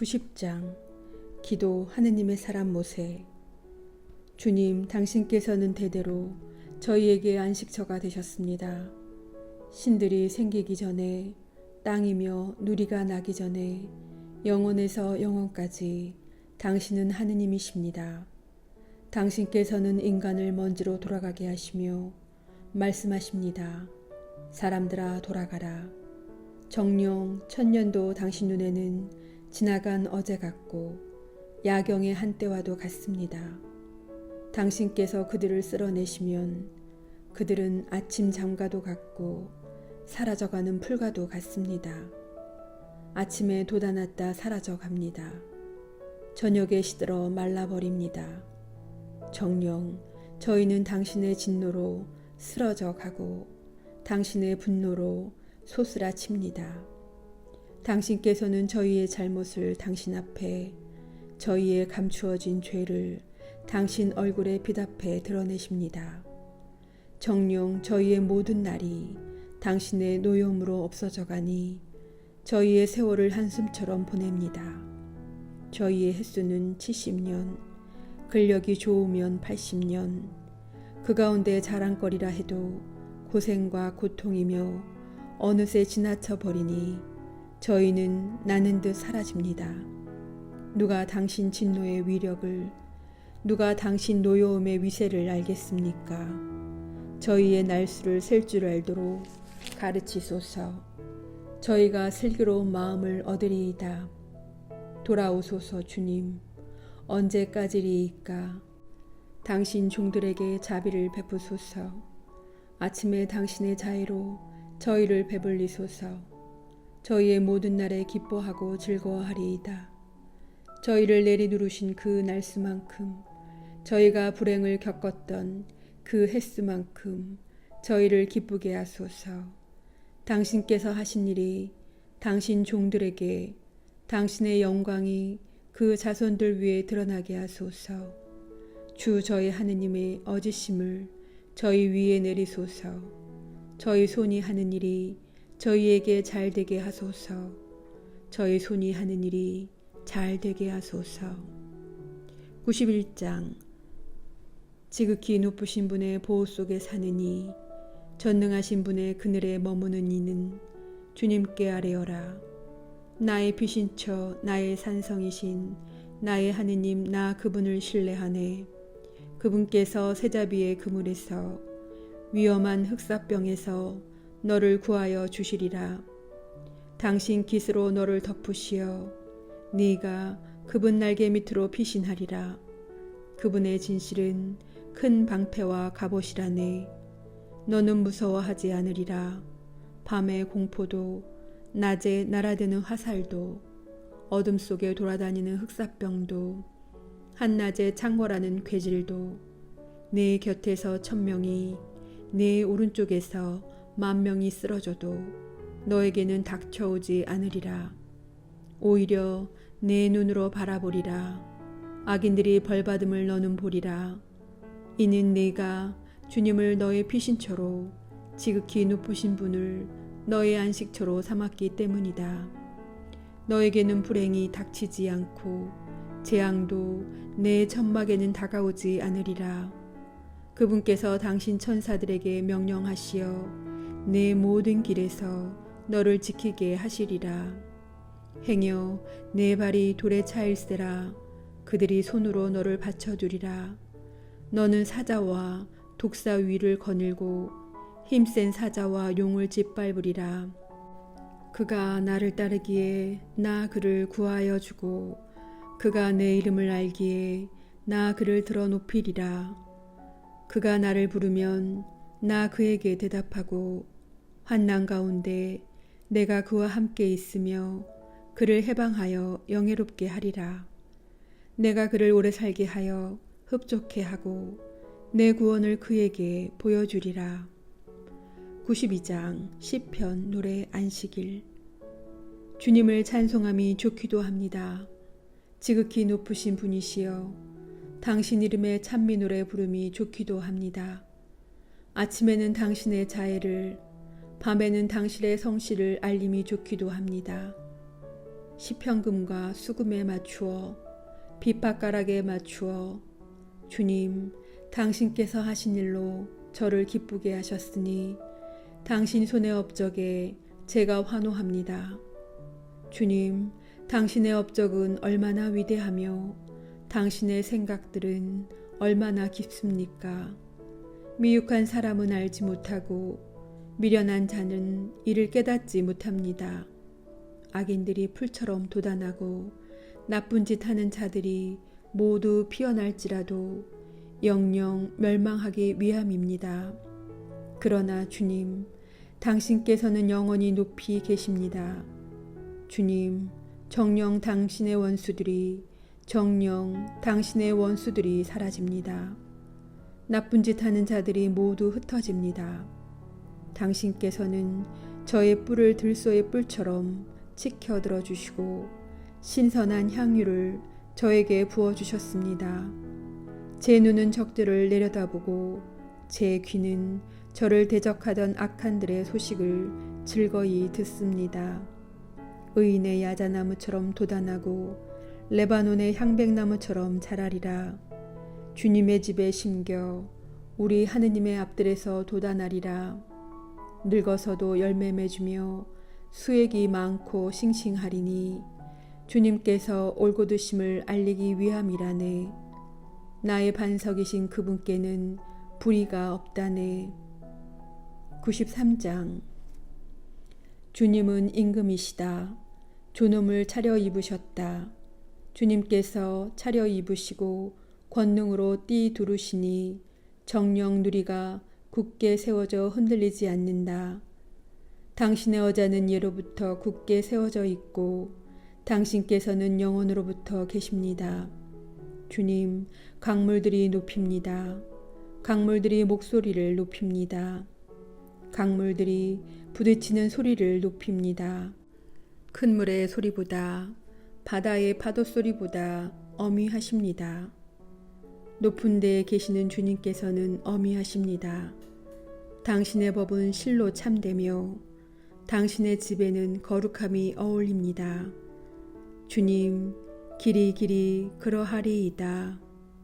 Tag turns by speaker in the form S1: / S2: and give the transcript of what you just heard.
S1: 90장 기도 하느님의 사람 모세 주님 당신께서는 대대로 저희에게 안식처가 되셨습니다. 신들이 생기기 전에 땅이며 누리가 나기 전에 영원에서 영원까지 당신은 하느님이십니다. 당신께서는 인간을 먼지로 돌아가게 하시며 말씀하십니다. 사람들아 돌아가라. 정령 천년도 당신 눈에는 지나간 어제 같고 야경의 한때와도 같습니다. 당신께서 그들을 쓸어내시면 그들은 아침 잠과도 같고 사라져가는 풀과도 같습니다. 아침에 돋아났다 사라져 갑니다. 저녁에 시들어 말라버립니다. 정령 저희는 당신의 진노로 쓰러져 가고 당신의 분노로 소스라칩니다. 당신께서는 저희의 잘못을 당신 앞에 저희의 감추어진 죄를 당신 얼굴에 비답해 드러내십니다. 정령 저희의 모든 날이 당신의 노염으로 없어져 가니 저희의 세월을 한숨처럼 보냅니다. 저희의 횟수는 70년, 근력이 좋으면 80년, 그 가운데 자랑거리라 해도 고생과 고통이며 어느새 지나쳐 버리니 저희는 나는 듯 사라집니다. 누가 당신 진노의 위력을, 누가 당신 노여움의 위세를 알겠습니까? 저희의 날수를 셀 줄 알도록 가르치소서. 저희가 슬기로운 마음을 얻으리이다. 돌아오소서 주님. 언제까지리이까? 당신 종들에게 자비를 베푸소서. 아침에 당신의 자애로 저희를 배불리소서. 저희의 모든 날에 기뻐하고 즐거워하리이다. 저희를 내리누르신 그 날수만큼 저희가 불행을 겪었던 그 횟수만큼 저희를 기쁘게 하소서. 당신께서 하신 일이 당신 종들에게 당신의 영광이 그 자손들 위에 드러나게 하소서. 주 저희 하느님의 어지심을 저희 위에 내리소서. 저희 손이 하는 일이 저희에게 잘 되게 하소서. 저희 손이 하는 일이 잘 되게 하소서. 91장 지극히 높으신 분의 보호 속에 사느니 전능하신 분의 그늘에 머무는 이는 주님께 아뢰어라. 나의 비신처 나의 산성이신 나의 하느님 나 그분을 신뢰하네. 그분께서 세자비의 그물에서 위험한 흑사병에서 너를 구하여 주시리라. 당신 깃으로 너를 덮으시어 네가 그분 날개 밑으로 피신하리라. 그분의 진실은 큰 방패와 갑옷이라네. 너는 무서워하지 않으리라. 밤의 공포도 낮에 날아드는 화살도 어둠 속에 돌아다니는 흑사병도 한낮에 창궐하는 괴질도 내 곁에서 천명이 내 오른쪽에서 만 명이 쓰러져도 너에게는 닥쳐오지 않으리라. 오히려 내 눈으로 바라보리라. 악인들이 벌받음을 너는 보리라. 이는 네가 주님을 너의 피신처로 지극히 높으신 분을 너의 안식처로 삼았기 때문이다. 너에게는 불행이 닥치지 않고 재앙도 내 천막에는 다가오지 않으리라. 그분께서 당신 천사들에게 명령하시어 내 모든 길에서 너를 지키게 하시리라. 행여 내 발이 돌에 차일세라. 그들이 손으로 너를 받쳐주리라. 너는 사자와 독사 위를 거닐고 힘센 사자와 용을 짓밟으리라. 그가 나를 따르기에 나 그를 구하여 주고 그가 내 이름을 알기에 나 그를 들어 높이리라. 그가 나를 부르면 나 그에게 대답하고 환난 가운데 내가 그와 함께 있으며 그를 해방하여 영예롭게 하리라. 내가 그를 오래 살게 하여 흡족해 하고 내 구원을 그에게 보여주리라. 92장 시편 노래 안식일 주님을 찬송함이 좋기도 합니다. 지극히 높으신 분이시여 당신 이름의 찬미 노래 부름이 좋기도 합니다. 아침에는 당신의 자애를 밤에는 당신의 성실을 알림이 좋기도 합니다. 시편금과 수금에 맞추어 빗바가락에 맞추어 주님 당신께서 하신 일로 저를 기쁘게 하셨으니 당신 손의 업적에 제가 환호합니다. 주님 당신의 업적은 얼마나 위대하며 당신의 생각들은 얼마나 깊습니까? 미육한 사람은 알지 못하고 미련한 자는 이를 깨닫지 못합니다. 악인들이 풀처럼 돋아나고 나쁜 짓 하는 자들이 모두 피어날지라도 영영 멸망하기 위함입니다. 그러나 주님, 당신께서는 영원히 높이 계십니다. 주님, 정령 당신의 원수들이 정령 당신의 원수들이 사라집니다. 나쁜 짓 하는 자들이 모두 흩어집니다. 당신께서는 저의 뿔을 들소의 뿔처럼 치켜 들어 주시고 신선한 향유를 저에게 부어 주셨습니다. 제 눈은 적들을 내려다보고 제 귀는 저를 대적하던 악한들의 소식을 즐거이 듣습니다. 의인의 야자나무처럼 돋아나고 레바논의 향백나무처럼 자라리라. 주님의 집에 심겨 우리 하느님의 앞들에서 돋아나리라. 늙어서도 열매 맺으며 수액이 많고 싱싱하리니 주님께서 올곧으심을 알리기 위함이라네. 나의 반석이신 그분께는 불의가 없다네. 93장 주님은 임금이시다. 존엄을 차려 입으셨다. 주님께서 차려 입으시고 권능으로 띠 두르시니 정령 누리가 굳게 세워져 흔들리지 않는다. 당신의 어자는 예로부터 굳게 세워져 있고 당신께서는 영원으로부터 계십니다. 주님, 강물들이 높입니다. 강물들이 목소리를 높입니다. 강물들이 부딪히는 소리를 높입니다. 큰 물의 소리보다 바다의 파도 소리보다 어미하십니다. 높은 데에 계시는 주님께서는 어미하십니다. 당신의 법은 실로 참되며 당신의 집에는 거룩함이 어울립니다. 주님, 길이 길이 그러하리이다.